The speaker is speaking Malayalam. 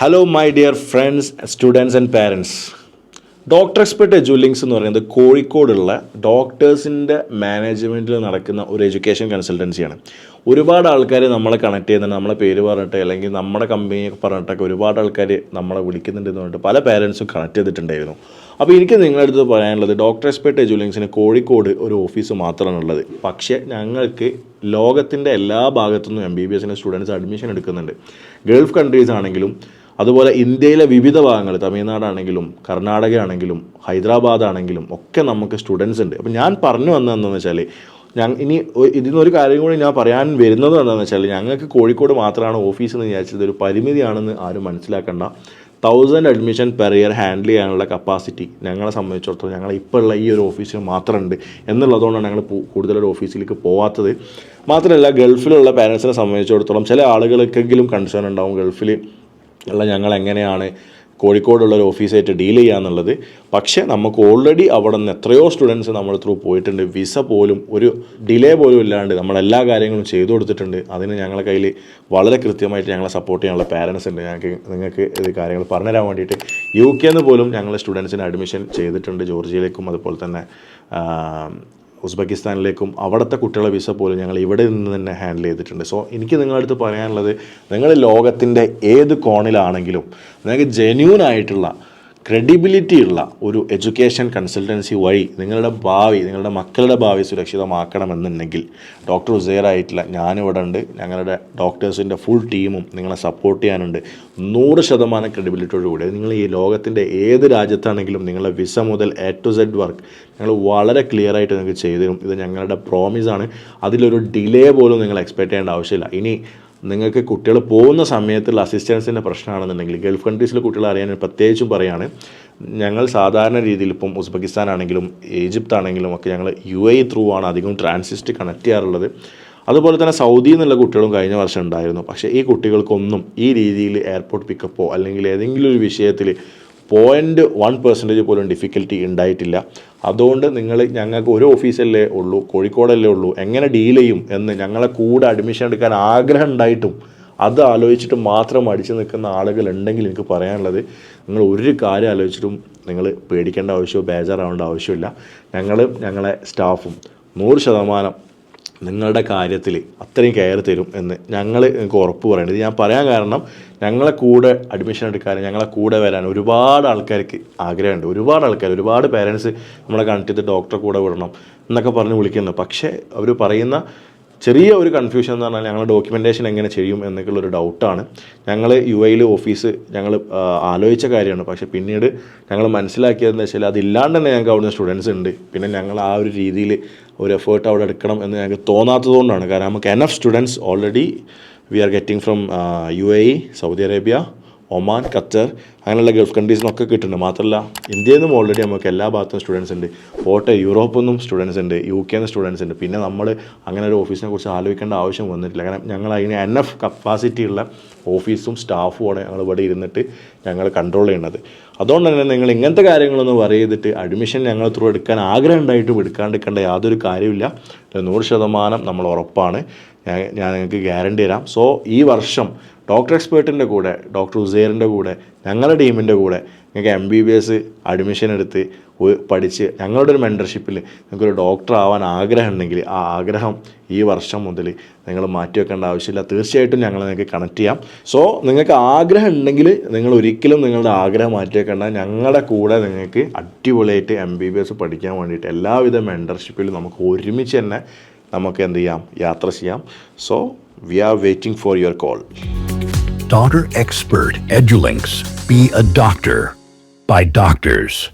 Hello my dear friends students and parents doctor expert Edulinks എന്ന് പറയുന്നത് കോഴിക്കോടുള്ള ഡോക്ടേഴ്സിന്റെ മാനേജ്മെന്റിൽ നടക്കുന്ന ഒരു എഡ്യൂക്കേഷൻ കൺസൾട്ടൻസിയാണ് ഒരുപാട് ആൾക്കാർ നമ്മളെ കണക്ട് ചെയ്യുന്നുണ്ട് നമ്മളെ പേര് പറഞ്ഞിട്ട് അല്ലെങ്കിൽ നമ്മുടെ കമ്പനി പറഞ്ഞിട്ടൊക്കെ ഒരുപാട് ആൾക്കാർ നമ്മളെ വിളിക്കുന്നുണ്ട് എന്ന് പറഞ്ഞിട്ട് പല പാരൻസും കണക്ട് ചെയ്തിട്ടുണ്ടായിരുന്നു. അപ്പോൾ എനിക്ക് നിങ്ങളുടെ അടുത്ത് പറയാനുള്ളത് ഡോക്ടർ എക്സ്പെർട്ട് എജുലിങ്സിന് കോഴിക്കോട് ഒരു ഓഫീസ് മാത്രമാണ് ഉള്ളത്. പക്ഷേ ഞങ്ങൾക്ക് ലോകത്തിന്റെ എല്ലാ ഭാഗത്തുനിന്നും എം ബി ബി എസിന്റെ സ്റ്റുഡൻസ് അഡ്മിഷൻ എടുക്കുന്നുണ്ട്. ഗൾഫ് കൺട്രീസ് ആണെങ്കിലും അതുപോലെ ഇന്ത്യയിലെ വിവിധ ഭാഗങ്ങൾ തമിഴ്നാടാണെങ്കിലും കർണാടക ആണെങ്കിലും ഹൈദരാബാദ് ആണെങ്കിലും ഒക്കെ നമുക്ക് സ്റ്റുഡൻസ് ഉണ്ട്. അപ്പം ഞാൻ പറഞ്ഞു വന്നതെന്ന് വെച്ചാൽ ഞാൻ ഇനി ഇതിനൊരു കാര്യം കൂടി ഞാൻ പറയാൻ വരുന്നത് എന്താണെന്ന് വെച്ചാൽ ഞങ്ങൾക്ക് കോഴിക്കോട് മാത്രമാണ് ഓഫീസ് എന്ന് വിചാരിച്ചത്. ഒരു പരിമിതിയാണെന്ന് ആരും മനസ്സിലാക്കണ്ട. Thousand admission per year handle ചെയ്യാനുള്ള കപ്പാസിറ്റി ഞങ്ങളെ സംബന്ധിച്ചിടത്തോളം ഞങ്ങൾ ഇപ്പോൾ ഉള്ള ഈ ഒരു ഓഫീസിൽ മാത്രമുണ്ട് എന്നുള്ളതുകൊണ്ടാണ് ഞങ്ങൾ കൂടുതലൊരു ഓഫീസിലേക്ക് പോവാത്തത്. മാത്രമല്ല ഗൾഫിലുള്ള പാരൻസിനെ സംബന്ധിച്ചിടത്തോളം ചില ആളുകൾക്കെങ്കിലും കൺസേൺ ഉണ്ടാവും ഗൾഫിൽ ഉള്ള ഞങ്ങൾ എങ്ങനെയാണ് കോഴിക്കോടുള്ള ഒരു ഓഫീസായിട്ട് ഡീൽ ചെയ്യാന്നുള്ളത്. പക്ഷേ നമുക്ക് ഓൾറെഡി അവിടെ നിന്ന് എത്രയോ സ്റ്റുഡൻസ് നമ്മൾ ത്രൂ പോയിട്ടുണ്ട്. വിസ പോലും ഒരു ഡിലേ പോലും ഇല്ലാണ്ട് നമ്മളെല്ലാ കാര്യങ്ങളും ചെയ്തു കൊടുത്തിട്ടുണ്ട്. അതിന് ഞങ്ങളുടെ കയ്യിൽ വളരെ കൃത്യമായിട്ട് ഞങ്ങളെ സപ്പോർട്ട് ചെയ്യാനുള്ള പാരൻസ് ഉണ്ട്. ഞങ്ങൾക്ക് നിങ്ങൾക്ക് ഇത് കാര്യങ്ങൾ പറഞ്ഞുതരാൻ വേണ്ടിയിട്ട് യു കെന്ന് പോലും ഞങ്ങൾ സ്റ്റുഡൻസിന് അഡ്മിഷൻ ചെയ്തിട്ടുണ്ട്. ജോർജിയയിലേക്കും അതുപോലെ തന്നെ ഉസ്ബെക്കിസ്ഥാനിലേക്കും അവിടുത്തെ കുട്ടികളെ വിസ പോലും ഞങ്ങൾ ഇവിടെ നിന്ന് തന്നെ ഹാൻഡിൽ ചെയ്തിട്ടുണ്ട്. സോ എനിക്ക് നിങ്ങളടുത്ത് പറയാനുള്ളത് നിങ്ങൾ ലോകത്തിന്റെ ഏത് കോണിലാണെങ്കിലും നിങ്ങൾക്ക് ജെന്യൂൻ ആയിട്ടുള്ള ക്രെഡിബിലിറ്റി ഉള്ള ഒരു എഡ്യൂക്കേഷൻ കൺസൾട്ടൻസി വഴി നിങ്ങളുടെ ഭാവി നിങ്ങളുടെ മക്കളുടെ ഭാവി സുരക്ഷിതമാക്കണമെന്നുണ്ടെങ്കിൽ ഡോക്ടർ ഉസേറായിട്ടുള്ള ഞാനിവിടെ ഉണ്ട്. ഞങ്ങളുടെ ഡോക്ടേഴ്സിന്റെ ഫുൾ ടീമും നിങ്ങളെ സപ്പോർട്ട് ചെയ്യാനുണ്ട്. നൂറ് ശതമാനം ക്രെഡിബിലിറ്റിയോടുകൂടി നിങ്ങൾ ഈ ലോകത്തിന്റെ ഏത് രാജ്യത്താണെങ്കിലും നിങ്ങളുടെ വിസ മുതൽ എ ടു സെഡ് വർക്ക് ഞങ്ങൾ വളരെ ക്ലിയർ ആയിട്ട് നിങ്ങൾക്ക് ചെയ്തു തരും ഇത് ഞങ്ങളുടെ പ്രോമിസാണ് അതിലൊരു ഡിലേ പോലും നിങ്ങൾ എക്സ്പെക്ട് ചെയ്യേണ്ട ആവശ്യമില്ല. ഇനി നിങ്ങൾക്ക് കുട്ടികൾ പോകുന്ന സമയത്തുള്ള അസിസ്റ്റൻസിന്റെ പ്രശ്നമാണെന്നുണ്ടെങ്കിൽ ഗൾഫ് കൺട്രീസിലെ കുട്ടികൾ അറിയാൻ പ്രത്യേകിച്ചും പറയുകയാണ് ഞങ്ങൾ സാധാരണ രീതിയിൽ ഇപ്പം ഉസ്ബെക്കിസ്ഥാൻ ആണെങ്കിലും ഈജിപ്ത് ആണെങ്കിലും ഒക്കെ ഞങ്ങൾ യു എ ത്രൂ ആണ് അധികം ട്രാൻസിസ്റ്റ് കണക്ട് ചെയ്യാറുള്ളത്. അതുപോലെ തന്നെ സൗദിയിൽ നിന്നുള്ള കുട്ടികളും കഴിഞ്ഞ വർഷം ഉണ്ടായിരുന്നു. പക്ഷേ ഈ കുട്ടികൾക്കൊന്നും ഈ രീതിയിൽ എയർപോർട്ട് പിക്കപ്പോ അല്ലെങ്കിൽ ഏതെങ്കിലും ഒരു വിഷയത്തിൽ പോയിന്റ് വൺ പെർസെന്റേജ് പോലും ഡിഫിക്കൽറ്റി ഉണ്ടായിട്ടില്ല. അതുകൊണ്ട് നിങ്ങൾ ഞങ്ങൾക്ക് ഒരു ഓഫീസല്ലേ ഉള്ളൂ കോഴിക്കോടല്ലേ ഉള്ളൂ എങ്ങനെ ഡീൽ ചെയ്യും എന്ന് ഞങ്ങളെ കൂടെ അഡ്മിഷൻ എടുക്കാൻ ആഗ്രഹം ഉണ്ടായിട്ടും അത് ആലോചിച്ചിട്ട് മാത്രം അടിച്ചു നിൽക്കുന്ന ആളുകൾ ഉണ്ടെങ്കിൽ എനിക്ക് പറയാനുള്ളത് നിങ്ങൾ ഒരു കാര്യം ആലോചിച്ചിട്ടും നിങ്ങൾ പേടിക്കേണ്ട ആവശ്യമോ ബേജാറാവേണ്ട ആവശ്യമില്ല. ഞങ്ങളും ഞങ്ങളെ സ്റ്റാഫും നൂറ് ശതമാനം നിങ്ങളുടെ കാര്യത്തിൽ അത്രയും കെയർ തരും എന്ന് ഞങ്ങൾ നിങ്ങൾക്ക് ഉറപ്പ് പറയുന്നത് ഞാൻ പറയാൻ കാരണം ഞങ്ങളെ കൂടെ അഡ്മിഷൻ എടുക്കാനും ഞങ്ങളെ കൂടെ വരാൻ ഒരുപാട് ആൾക്കാർക്ക് ആഗ്രഹമുണ്ട്. ഒരുപാട് ആൾക്കാർ ഒരുപാട് പേരൻസ് നമ്മളെ കണക്ട് ഡോക്ടറെ കൂടെ വിടണം എന്നൊക്കെ പറഞ്ഞ് വിളിക്കുന്നു. പക്ഷേ അവർ പറയുന്ന ചെറിയ ഒരു കൺഫ്യൂഷൻ എന്ന് പറഞ്ഞാൽ ഞങ്ങൾ ഡോക്യുമെന്റേഷൻ എങ്ങനെ ചെയ്യും എന്നൊക്കെയുള്ള ഒരു ഡൗട്ടാണ് ഞങ്ങൾ യു എയിൽ ഓഫീസ് ഞങ്ങൾ ആലോചിച്ച കാര്യമാണ്. പക്ഷേ പിന്നീട് ഞങ്ങൾ മനസ്സിലാക്കിയതെന്ന് വെച്ചാൽ അതില്ലാണ്ട് തന്നെ ഞങ്ങൾക്ക് അവിടുന്ന് സ്റ്റുഡൻസ് ഉണ്ട്. പിന്നെ ഞങ്ങൾ ആ ഒരു രീതിയിൽ ഒരു എഫേർട്ട് അവിടെ എടുക്കണം എന്ന് ഞങ്ങൾക്ക് തോന്നാത്തതുകൊണ്ടാണ്. കാരണം നമുക്ക് enough students already we are getting from U A E Saudi Arabia Oman Qatar അങ്ങനെയുള്ള ഗൾഫ് കൺട്രീസിൽ നിന്നൊക്കെ കിട്ടുന്നുണ്ട്. മാത്രമല്ല ഇന്ത്യയിൽ നിന്നും ഓൾറെഡി നമുക്ക് എല്ലാ ഭാഗത്തും സ്റ്റുഡൻസ് ഉണ്ട്. പോട്ടെ യൂറോപ്പിൽ നിന്നും സ്റ്റുഡൻസ് ഉണ്ട് യു കെ നിന്ന് സ്റ്റുഡൻസ് ഉണ്ട്. പിന്നെ നമ്മൾ അങ്ങനെ ഒരു ഓഫീസിനെ കുറിച്ച് ആലോചിക്കേണ്ട ആവശ്യം വന്നിട്ടില്ല. കാരണം ഞങ്ങൾ അതിന് എൻ എഫ് കപ്പാസിറ്റി ഉള്ള ഓഫീസും സ്റ്റാഫുമാണ് ഞങ്ങൾ ഇവിടെ ഇരുന്നിട്ട് ഞങ്ങൾ കൺട്രോൾ ചെയ്യുന്നത്. അതുകൊണ്ട് തന്നെ നിങ്ങൾ ഇങ്ങനത്തെ കാര്യങ്ങളൊന്നും വറി ചെയ്തിട്ട് അഡ്മിഷൻ ഞങ്ങൾ ത്രൂ എടുക്കാൻ ആഗ്രഹം ഉണ്ടായിട്ടും എടുക്കാണ്ടിരിക്കേണ്ട യാതൊരു കാര്യമില്ല നൂറ് ശതമാനം നമ്മൾ ഉറപ്പാണ്. ഞാൻ ഞാൻ നിങ്ങൾക്ക് ഗ്യാരണ്ടി തരാം. സോ ഈ വർഷം ഡോക്ടർ എക്സ്പേർട്ടിന്റെ കൂടെ ഡോക്ടർ ഉസേറിന്റെ കൂടെ ഞങ്ങളുടെ ടീമിന്റെ കൂടെ നിങ്ങൾക്ക് M B B S admission എടുത്ത് പഠിച്ച് ഞങ്ങളുടെ ഒരു മെന്റർഷിപ്പിൽ നിങ്ങൾക്കൊരു ഡോക്ടർ ആവാൻ ആഗ്രഹം ഉണ്ടെങ്കിൽ ആ ആഗ്രഹം ഈ വർഷം മുതൽ നിങ്ങൾ മാറ്റി വെക്കേണ്ട ആവശ്യമില്ല. തീർച്ചയായിട്ടും ഞങ്ങൾ നിങ്ങൾക്ക് കണക്ട് ചെയ്യാം. സോ നിങ്ങൾക്ക് ആഗ്രഹം ഉണ്ടെങ്കിൽ നിങ്ങൾ ഒരിക്കലും നിങ്ങളുടെ ആഗ്രഹം മാറ്റി വെക്കേണ്ട ഞങ്ങളുടെ കൂടെ നിങ്ങൾക്ക് അടിപൊളിയായിട്ട് എം ബി ബി എസ് പഠിക്കാൻ വേണ്ടിയിട്ട് എല്ലാവിധ മെന്റർഷിപ്പിലും നമുക്ക് ഒരുമിച്ച് തന്നെ നമുക്ക് എന്ത് ചെയ്യാം? യാത്ര ചെയ്യാം. So we are waiting for your call Daughter Expert Edulinks. Be a doctor by doctors.